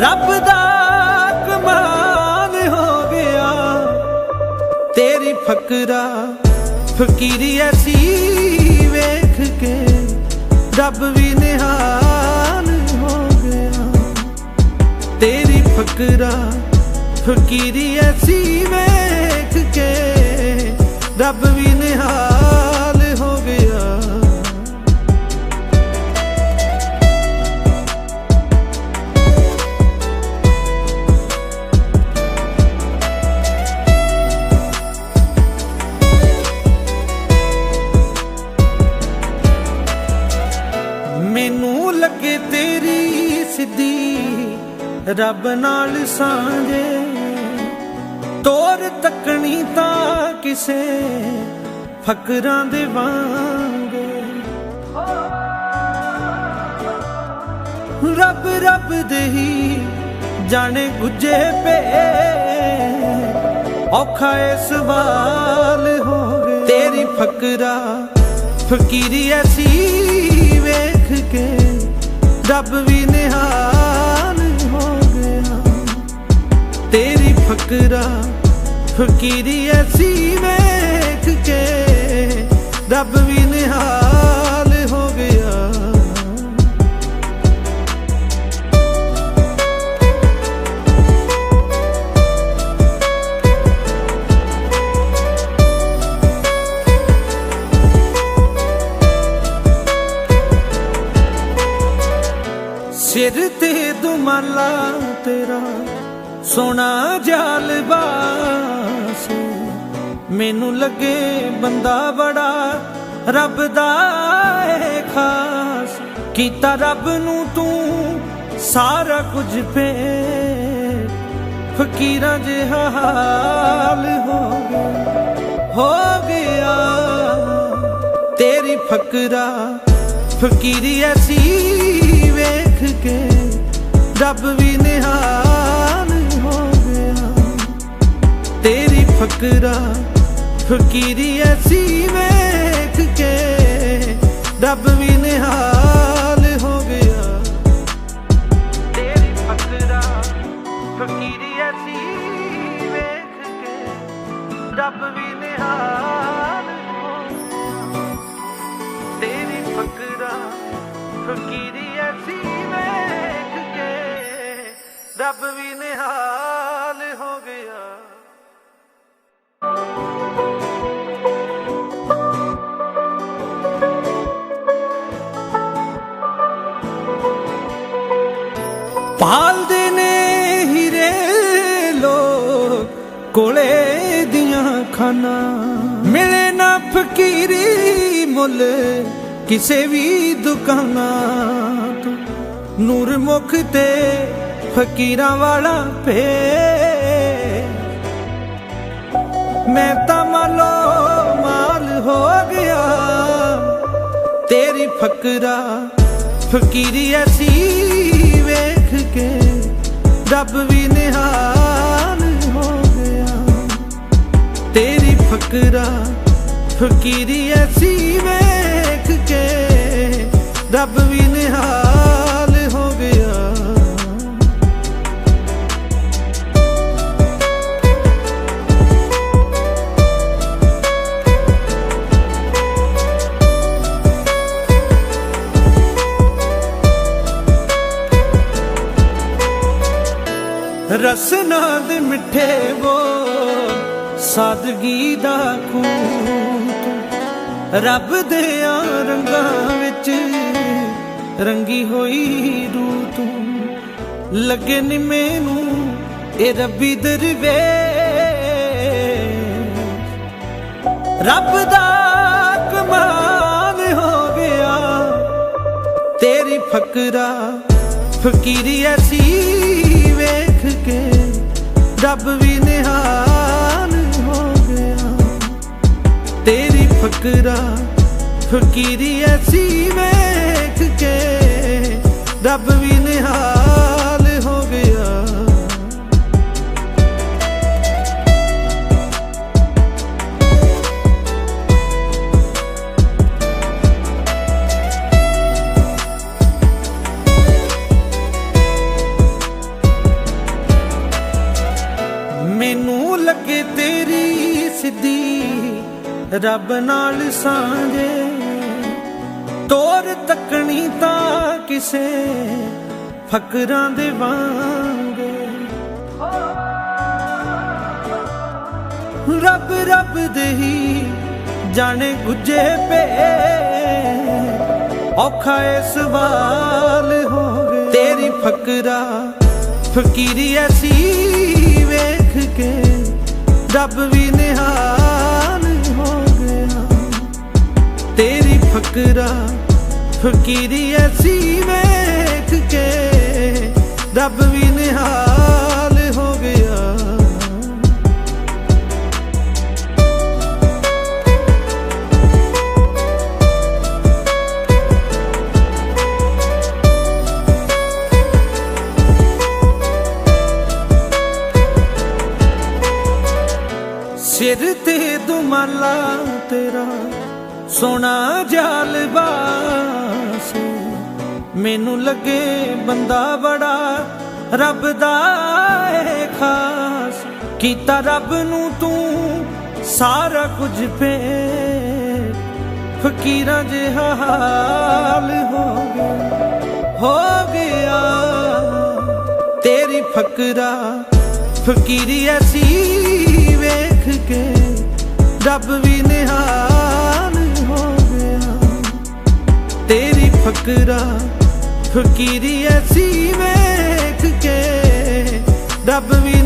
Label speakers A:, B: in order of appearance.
A: ਰੱਬ ਦਾ ਕਮਾਲ ਹੋ ਗਿਆ। ਤੇਰੀ ਫਕਰਾ, ਫਕੀਰੀ ਐਸੀ ਵੇਖ ਕੇ ਰੱਬ ਵੀ ਨਿਹਾਲ ਹੋ ਗਿਆ। ਤੇਰੀ ਫਕਰਾ, ਫਕੀਰੀ ਐਸੀ ਵੇਖ ਕੇ ਰੱਬ ਵੀ ਨਿਹਾਲ ਰੱਬ ਨਾਲ ਸਾਂਝੇ। ਤੋਰ ਤੱਕਣੀ ਤਾਂ ਕਿਸੇ ਫਕਰਾਂ ਦੇ ਵਾਂਗੇ। ਰੱਬ ਰੱਬ ਦੇ ਜਾਣੇ ਗੁੱਜੇ ਪੇ ਔਖਾ ਏ ਸਵਾਲ ਹੋ ਗਏ ਤੇਰੀ ਫਕਰਾ, ਫਕੀਰੀ ਐਸੀ ਵੇਖ ਕੇ ਰੱਬ ਵੀ ਨਿਹਾਲ ਤੇਰੀ ਫਕਰਾ ਫਕੀਰੀ ਐਸੀ ਵੇਖ ਕੇ ਰੱਬ ਵੀ ਨਿਹਾਲ ਹੋ ਗਿਆ। ਸਿਰ ਤੇ ਦੁਮਾਲਾ ਤੇਰਾ ਸੋਨਾ ਜਾਲਬਾ ਸੀ ਮੈਨੂੰ ਲੱਗੇ ਬੰਦਾ ਬੜਾ ਰੱਬ ਦਾ ਏ ਖਾਸ। ਕੀਤਾ ਰੱਬ ਨੂੰ ਤੂੰ ਸਾਰਾ ਕੁਝ ਪੇ ਫਕੀਰਾਂ ਜਿਹਾ ਹਾਲ ਹੋ ਗਿਆ ਹੋ ਗਿਆ। ਤੇਰੀ ਫਕਰਾ ਫਕੀਰੀ ਐਸੀ ਵੇਖ ਕੇ ਰੱਬ ਵੀ ਨਿਹਾਲ ਹੋ ਗਿਆ ਤੇਰੀ ਫਕਰਾ, ਫਕੀਰੀ ਐਸੀ ਵੇਖ ਕੇ ਰੱਬ ਵੀ ਨਿਹਾਲ ਹੋ ਗਿਆ। ਤੇਰੀ ਫਕਰਾ, ਫਕੀਰੀ ਐਸੀ ਵੇਖ ਕੇ ਰੱਬ ਵੀ ਨਿਹਾਲ ਹੋ ਗਿਆ। ਤੇਰੀ ਫਕਰਾ, ਫਕੀਰੀ ਐਸੀ ਵੇਖ ਕੇ ਰੱਬ ਵੀ ਪਾਲਦੇ ਨੇ ਹੀਰੇ ਲੋਕ ਕੋਲੇ ਦੀਆਂ ਖਾਨਾ। ਮਿਲੇ ਨਾ ਫਕੀਰੀ ਮੁੱਲ ਕਿਸੇ ਵੀ ਦੁਕਾਨਾਂ ਤੋਂ। ਨੂਰ ਮੁਖ ਤੇ ਫਕੀਰਾਂ ਵਾਲਾ ਪੇ ਮੈਂ ਤਾਂ ਮਾਲੋ ਮਾਲ ਹੋ ਗਿਆ, ਤੇਰੀ ਫਕਰਾ ਫਕੀਰੀ ਐਸੀ ਵੇਖ ਕੇ ਰੱਬ ਵੀ ਨਿਹਾਲ ਹੋ ਗਿਆ। ਤੇਰੀ ਫਕਰਾ ਫਕੀਰੀ ਐਸੀ ਰਸਨਾ ਦੇ ਮਿੱਠੇ ਵੋ ਸਾਦਗੀ ਦਾ ਖੂਤ। ਰੱਬ ਦੇ ਆ ਰੰਗਾਂ ਵਿੱਚ ਰੰਗੀ ਹੋਈ ਰੂਹ ਤੂੰ ਲੱਗੇ ਨੀ ਮੈਨੂੰ ਇਹ ਰੱਬੀ ਦਰਵੇ। ਰੱਬ ਦਾ ਕਮਾਲ ਹੋ ਗਿਆ। ਤੇਰੀ ਫਕਰਾ ਫਕੀਰੀ ਐਸੀ ਰੱਬ ਵੀ ਨਿਹਾਲ ਹੋ ਗਿਆ। ਤੇਰੀ ਫਕਰਾ ਫਕੀਰੀ ਐਸੀ ਵੇਖ ਕੇ ਰੱਬ ਵੀ ਨਿਹਾਲ ਰੱਬ ਨਾਲ ਸਾਂਝੇ, ਤੋਰ ਤੱਕਣੀ ਤਾਂ ਕਿਸੇ ਫਕਰਾਂ ਦੇ ਵਾਂਗੇ। ਰੱਬ ਰੱਬ ਦੇ ਜਾਣੇ ਗੁੱਜੇ ਪੇ ਔਖਾ ਏ ਸਵਾਲ ਹੋ ਗਏ ਤੇਰੀ ਫਕਰਾ, ਫਕੀਰੀ ਐਸੀ ਵੇਖ ਕੇ ਰੱਬ ਵੀ ਨਿਹਾਲ ਤੇਰੀ ਫਕਰਾ ਫਕੀਰੀ ਐਸੀ ਵੇਖ ਕੇ ਰੱਬ ਵੀ ਨਿਹਾਲ ਹੋ ਗਿਆ। ਸਿਰ ਤੇ ਦੁਮਾਲਾ ਤੇਰਾ ਸੋਨਾ ਜਾਲਬਾ ਸੀ ਮੈਨੂੰ ਲੱਗੇ ਬੰਦਾ ਬੜਾ ਰੱਬ ਦਾ ਏ ਖਾਸ। ਕੀਤਾ ਰੱਬ ਨੂੰ ਤੂੰ ਸਾਰਾ ਕੁਝ ਪੇ ਫਕੀਰਾਂ ਜਿਹਾ ਹਾਲ ਹੋ ਗਿਆ ਹੋ ਗਿਆ। ਤੇਰੀ ਫਕਰਾ ਫਕੀਰੀ ਐਸੀ ਵੇਖ ਕੇ ਰੱਬ ਵੀ ਨਿਹਾਲ ਤੇਰੀ ਫਕਰਾ ਫਕੀਰੀ ਐਸੀ ਵੇਖ ਕੇ ਰੱਬ ਵੀ